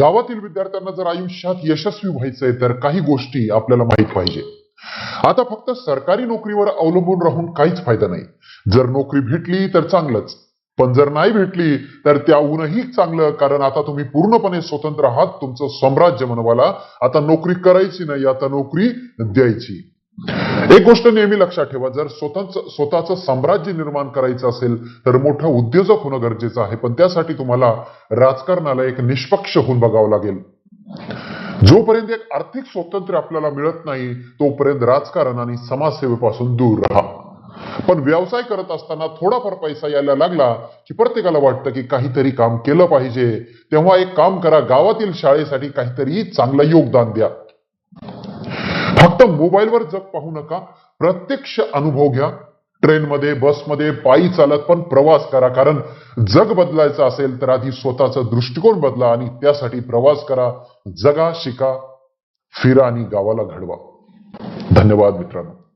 गावातील विद्यार्थ्यांना जर आयुष्यात यशस्वी व्हायचंय तर काही गोष्टी आपल्याला माहीत पाहिजे. आता फक्त सरकारी नोकरीवर अवलंबून राहून काहीच फायदा नाही. जर नोकरी भेटली तर चांगलंच. पण जर नाही भेटली तर त्याहूनही चांगलं कारण आता तुम्ही पूर्णपणे स्वतंत्र आहात तुमचं साम्राज्य मनवाला आता नोकरी करायची नाही आता नोकरी द्यायची. एक गोष्ट नेहमी लक्षात ठेवा जर स्वतःच स्वतःचं साम्राज्य निर्माण करायचं असेल तर मोठा उद्योजक होणं गरजेचं आहे. पण त्यासाठी तुम्हाला राजकारणाला एक निष्पक्ष होऊन बघावं लागेल. जोपर्यंत एक आर्थिक स्वातंत्र्य आपल्याला मिळत नाही तोपर्यंत राजकारण आणि समाजसेवेपासून दूर राहा. पण व्यवसाय करत असताना थोडाफार पैसा यायला लागला की प्रत्येकाला वाटतं की काहीतरी काम केलं पाहिजे. तेव्हा एक काम करा गावातील शाळेसाठी काहीतरी चांगलं योगदान द्या. फक्त मोबाईलवर जग पाहू नका. प्रत्यक्ष अनुभव घ्या. ट्रेनमध्ये बसमध्ये पायी चालत पण प्रवास करा. कारण जग बदलायचं असेल तर आधी स्वतःचा दृष्टिकोन बदला आणि त्यासाठी प्रवास करा. जगा शिका. फिरा आणि गावाला घडवा. धन्यवाद मित्रांनो.